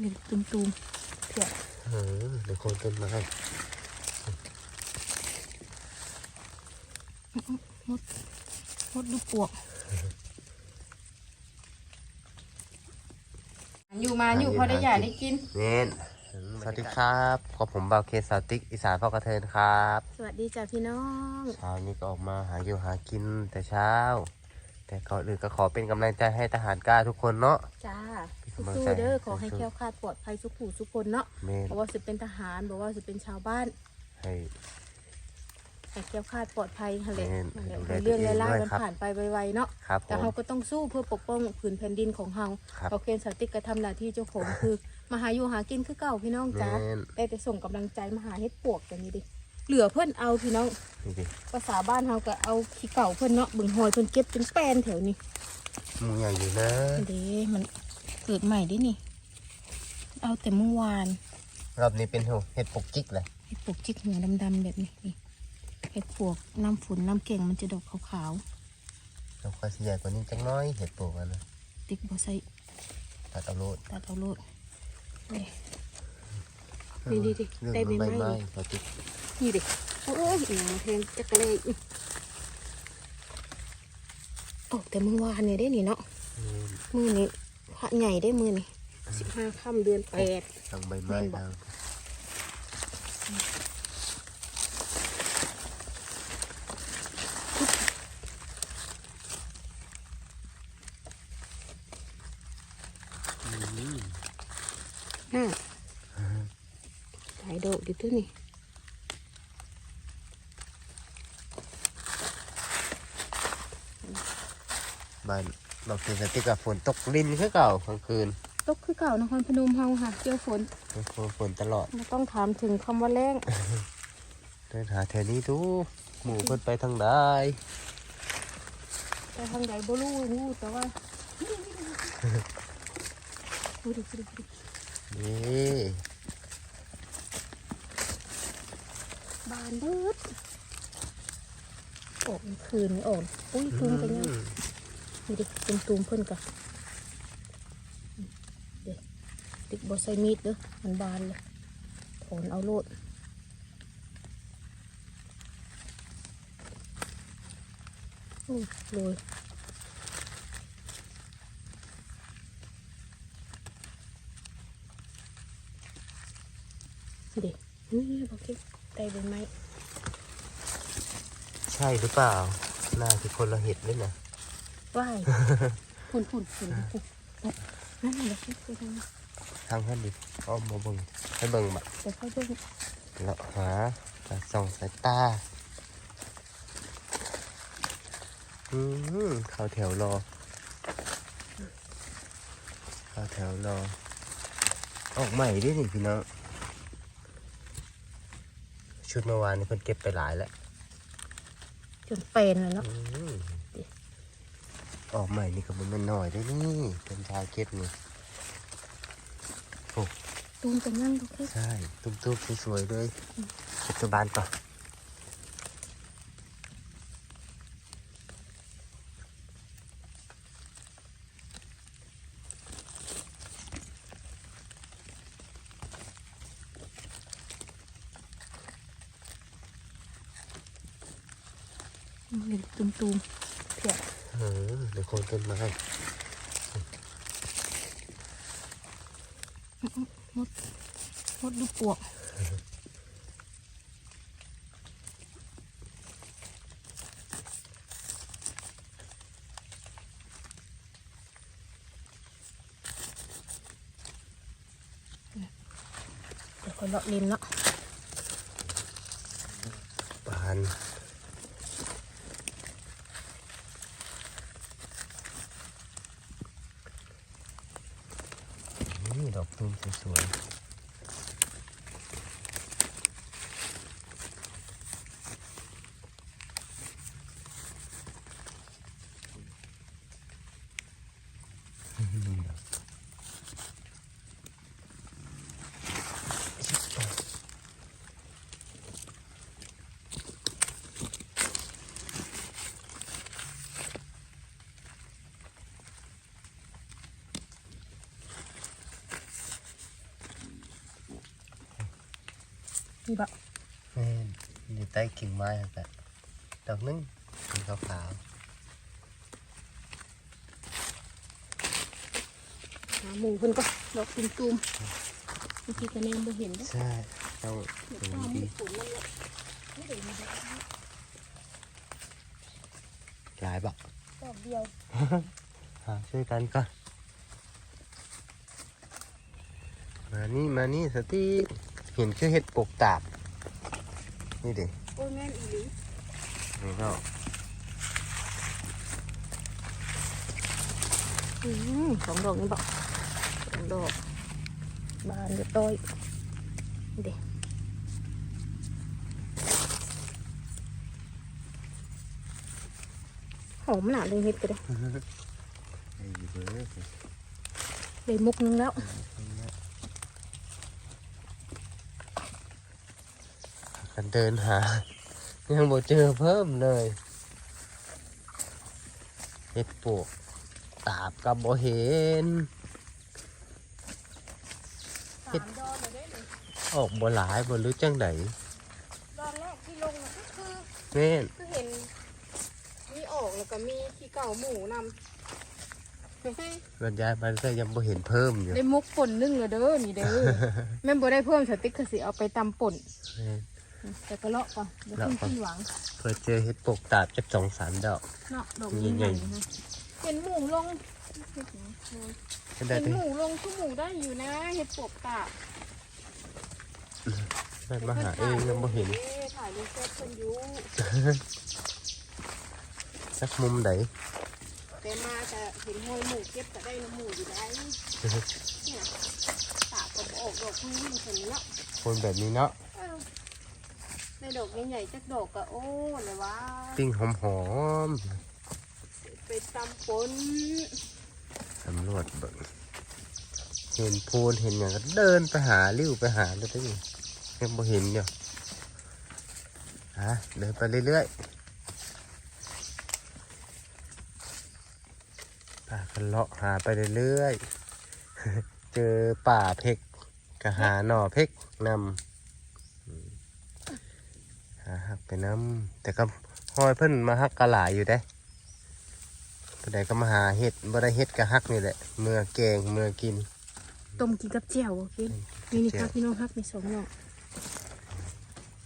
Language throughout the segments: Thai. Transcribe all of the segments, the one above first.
เห็นตุ่มๆเพียเออในโคนต้นไม้มดมดดูปวกอยู่มาอยู่พอได้อยากได้กินเน้นสวัสดีครับขอผมบาวเคสาวติ๊กอีสานพ่อกระเทินครับ สวัสดีจ้ะพี่น้องเช้านี้ก็ออกมาหาอยู่หากินแต่เช้า แต่ก่อนอื่นก็ขอเป็นกำลังใจให้ทหารกล้าทุกคนเนาะจ้าเป็นกำลัง สู้ใจๆเด้อขอให้สู้ๆแคล้วคลาดปลอดภัยสุขผู้สุขคนเนาะเมนเพราะว่าจะเป็นทหารบอกว่าจะเป็นชาวบ้านให้ให้แคล้วคลาดปลอดภัยหั่นแหละแม่นนั่นแหละดูแลให้เรื่องตัวเองร้ายด้วยๆมันครับผ่านไปไวๆเนาะครับผแต่มเราก็ต้องสู้เพื่อปกป้องผืนแผ่นดินของเราครับเราเคนสติกกระทำหน้าที่เจ้าของคือมาหาอยู่หากินคือเก่าพี่น้องจ้าแม่นได้แต่ส่งกำลังใจมาหาเฮ็ดปวกกันนี่ดิเหลือเพิ่นเอาพี่น้องนี่ดิภาษาบ้านเฮาก็เอาขี้เก่าเพิ่นเนาะบึงหอยเพิ่นเก็บจนแป้นแถวนี้หมูใหญ่อยู่นะเด้มัน เกิดใหม่ดินี่ เอาแต่เมื่อวานรอบนี้เป็นหัวเห็ดปกจิกเลยเห็ดปวกจิกหัวดำๆแบบนี้นี่เห็ดปวกน้ำฝนน้ำเก่งมันจะดอกขาวเราควายสีใหญ่กว่านี้จังน้อยเห็ดปกอะนะๆติ๊กบ่ใส่ตัดเอาโลดตัดเอาโลดนี่นี่ดิดิเรื่องได้มันใบใบไม้ไม้สาวติ๊กนี่ดิโอ้ยอีหยังแทงจักรเลยอีออกแต่เมื่อวานเนี่ยได้นี่เนาะนี่มือนี้ พระใหญ่ได้มือนี่สิบห้าค่ำเดือนแปดทางใบไม้แม่นบ่ทางห้าหลายดอกดิตัวนี่บ้าน เราเป็นสติ๊กกับฝนตกลิ้นคือเก่ากลางคืน ตกคือเก่านครพนมเฮาค่ะ เจอฝนฝนตลอดไม่ต้องถามถึงคำว่าแรงเดินหาแถวนี้ดูหมูเพิ่นไปทางใดแต่ทางใดบ่รู้รู้แต่ว่าดูดิดูดิดูดินี่บานเบิดออกคืนออกอุ้ยตูมกันยังอืม ดูดิตูมตูมๆเพิ่นกะเด็กติกบอใส่มีดเด้อมันบานเลยถอนเอาโลดโอ้ยโรยเด็กนี่บอกเก็บได้ใบไม้ใช่หรือเปล่าหน้าคือคนละเห็ดเลยนะ ว่ายฝุ่นฝุ่นฝุ่นฝุ่นนั่นแหละเก็บไปทางนั้นทางท่านดิเอามาเบิ่งให้เบิ่งบะเดี๋ยวค่อยเบิ่งเลาะหาตาส่องสายตาอืมเข้าแถวรอเข้าแถวรอออกใหม่ด้วยนี่พี่น้องชุดเมื่อวานนี่เพิ่นเก็บไปหลายแล้วจนเป็นแล้วเนาะ อืมออกใหม่นี่ก็มันไม่น้อยได้นี่เป็นชายเก็บนี่ตูมกันยังดูแค่ใช่ตุ้มๆสวยๆเลยเก็บตัวบานก่อนเห็นตูมตูมเพีย เออในโคนต้นไม้มดมดดูปวกเดี๋ยวคนเลาะริมเนาะบานนี่ดอก ตุ้มสวย นี่บะแม่นอยู่ใต้กิ่งไม้ครับแต่ดอกนึงสีขาวหาหมูเพิ่นก็ดอกตุ่มตุ่มบางทีก็แนมบ่เห็นเด้อๆใช่ต้องเดี๋ยวดูข้าวหมูดีตุ๋นนั่นแหละไม่ได้มีดอกหลายบักดอกเดียวหาช่วยกันก่อนมานี่มานี่สติ เห็นคือเห็ดปกตาบนี่เด็โอ้ยแม่นอีหลีนี่ก็อืมสองดอกนี่บอกสองดอกบานเรียบร้อยนี่เด็หอมหนาเลยเฮ็ดก็ได้ไอ้เบ้อได้มุกนึงแล้ว กันเดินหา ยังบ่เจอเพิ่มเลยเห็ดปวกตาบกับบ่เห็นสามดอนเลยได้เลยออกบ่หลายบ่รู้จังไดดอนแรกที่ลงน่ะก็คือแม่นคือเห็นมีออกแล้วก็มีขี้เก่าหมูนำบรรยายมันก็ยังบ่เห็นเพิ่มอยู่ได้มุกป่นนึ่งเลยเด้อนี่เด้อแม่นบ่ได้เพิ่มสติ๊กคือสิเอาไปตำป่น แม่นแต่ก็เลาะก่อนเดี๋ยวเลาะขึ้นก่อน ที่หวังเพื่อเจอเห็ดปวกตาบจักสองสามดอก เนาะดอกใหญ่ใหญ่ๆนะเห็นหมูลงก็ได้เห็นไปหมูลงทุกหมูได้อยู่นะเห็ดปวกตาบได้มาหาเองยังบ่เห็นอ้ยถ่ายรูปเซ็ตคนอยู่สักมุมไหนแต่มาแต่เห็นห้อยหมูเก็บแต่ได้น้ำหมูอยู่ได้เนี่ยตาบก็บออกดอกพึ่งเห็นเนาะคนแบบนี้เนาะ เออในดอกใหญ่ๆจักดอกก็โอ้เลยว่าปิ้งหอมไปตำปนๆสำรวจเบิ่งเห็นโพนเห็นอย่างก็เดินไปหาลิ้วไปหาเลยที่ยังบ่เห็นอยู่ฮะเดินไปเรื่อยๆป่ากันเลาะหาไปเรื่อยๆ เจอป่าเพกก็หาหน่อเพกนำอืม หาหักไปน้ำแต่ก็ห้อยเพิ่นมาหักกะหลายอยู่ได้ก็ได้ก็มาหาเห็ดบ่ได้เห็ดกะฮักนี่แหละเมื่อแกงเมื่อกินต้มกินกับแจ่วโอเคนี่นี่ครับพี่น้องครับมีสองหน่อ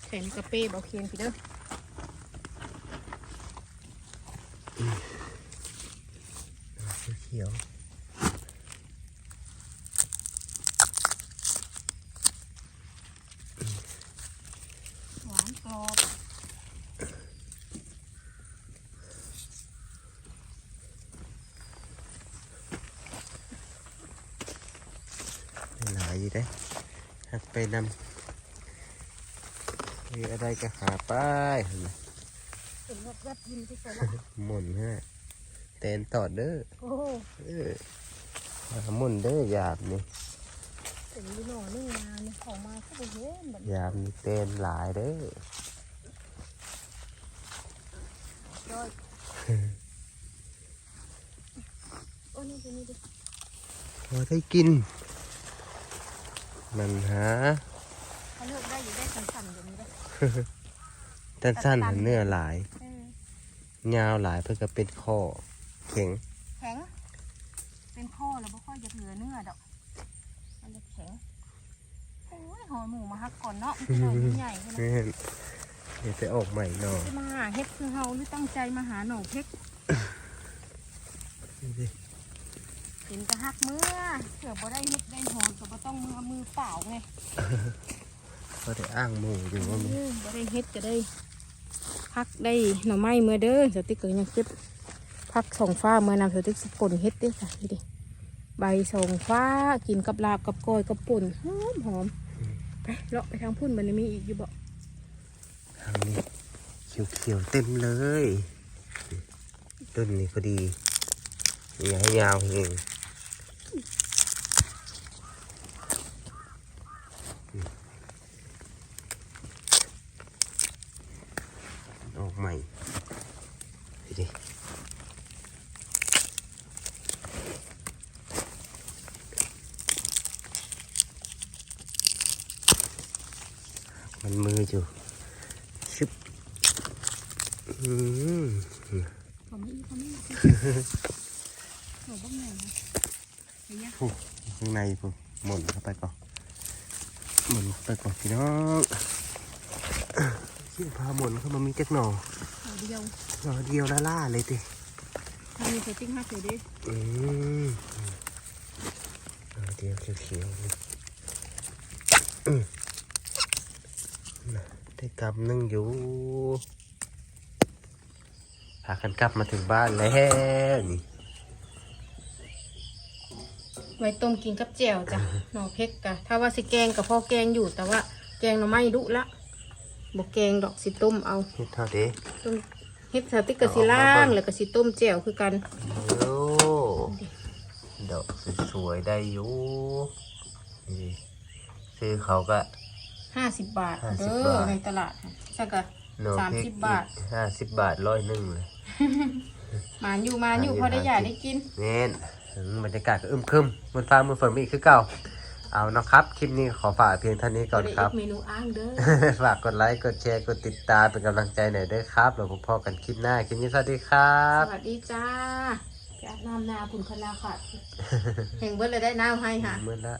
แขนกระเป้เบาเคียนพี่เด้อเขียว หวานกรอบ ได้ หลายอยู่ได้หักไปนำมีอะไรก็หาไป้ายหั่นน่ะเห็นแบบแบบยิ้มที่ใส่ละหมุนฮะเตนต่อเด้อโอ้โหเออหาหมุนเด้อหยาบนี่เห็นอยู่หน่อนี่งานเนี่ยของมาก็ไปเห็นแบบหยาบนี่เตนหลายเด้อย่อยโอ้นี่ดูนี่ดิพอได้กิน มันหาเขาเลือกได้อยู่ได้สั่นๆอย่างนี้ได้ตันสั้นๆเนื้อหลายเออยาวหลายเพื่อก็เป็นข้อแข็งแข็ง เป็นข้อแล้วบ่ค่อยจะเหลือเนื้อดอก มันจะแข็งโอ้ยหอหมูมาฮักก่อนเนาะหน่อยใหญ่ๆนะแม่นเดี๋ยวจะออกใหม่หน่อจะมาหาเฮ็ดคือเฮาหรือตั้งใจมาหาหน่อเพชร นี่ดิ เห็นกระฮักเมื่อเผื่อบ่ได้เฮ็ดได้หอมก็บ่ต้องมือมือเปล่าไงก็ได้อ้างหมูอยู่ว่ามันเออบ่ได้เฮ็ดก็ได้พักได้หน่อไม้เมื่อเด้อสติ๊กเกอร์ยังเก็บพักส่งฟ้าเมื่อนำสติ๊กสป่นเฮ็ดเด้อค่ะนี่ดิใบส่งฟ้ากินกับลาบกับกอยกับป่นหอมหอมไปเลาะไปทางพุ่นมันมีอีกอยู่บ่ทางนี้เขียวๆเต็มเลยต้นนี้ก็ดีอย่าให้ยาวเองออก ใหม่ดูดิมันมืออยู่ชึบอืมเขาไม่เขาไม่เขาบ้างไงนะเห็นยังผู้ข้างในผู้หมุนเข้าไปก่อนหมุนเข้าไปก่อนพี่น้อง ชิ้นพาหมุนเข้ามามีจักหน่อเขาเดียวหน่อเดียวละล่าเลยติทำมีเซตติ้งห้าเสือดิอืมหน่อเดียวเขียวๆนี่อืมน่ะได้กำหนึ่งอยู่พากันกลับมาถึงบ้านแล้วนี่ไว้ต้มกินกับแจ่วจ้ะหน่อเพชรกะถ้าว่าสิแกงกับพ่อแกงอยู่แต่ว่าแกงหน่อไม้ดุละ บอกแกงดอกสิต้มเอาเฮ็ดเท่าเด้ต้มเฮ็ดสติ๊กกับสิล่างแล้วก็สิต้มแจ่วคือกันโอ้ดอกสวยๆได้อยู่นี่ซื้อเขาก็ห้าสิบบาท50เด้อบาทในตลาดสักกะโนสามพริสิกบบาทห้าสิบบาทร้อยหนึ่งเลยหมานอยู่หมานอยู่หมานอยู่พอได้หาอยากกินได้กินเน้นถึงบรรยากาศก็อึมครึมบนฟ้ามือฝนมีอีกคือเก่า เอาเนาะครับ คลิปนี้ขอฝากเพียงเท่านี้ก่อนครับได้กเมนูอ้างเด้อ ฝากกดไลค์ กดแชร์ กดติดตามเป็นกำลังใจหน่อยด้วยครับเราพบพอกันคลิปหน้า คลิปนี้สวัสดีครัสบวัสดีจ้าไปอาบน้ำนาคุณคณาค่ะเห็นเบิดเลยได้น้ำให้ค่ะ เมื่อละ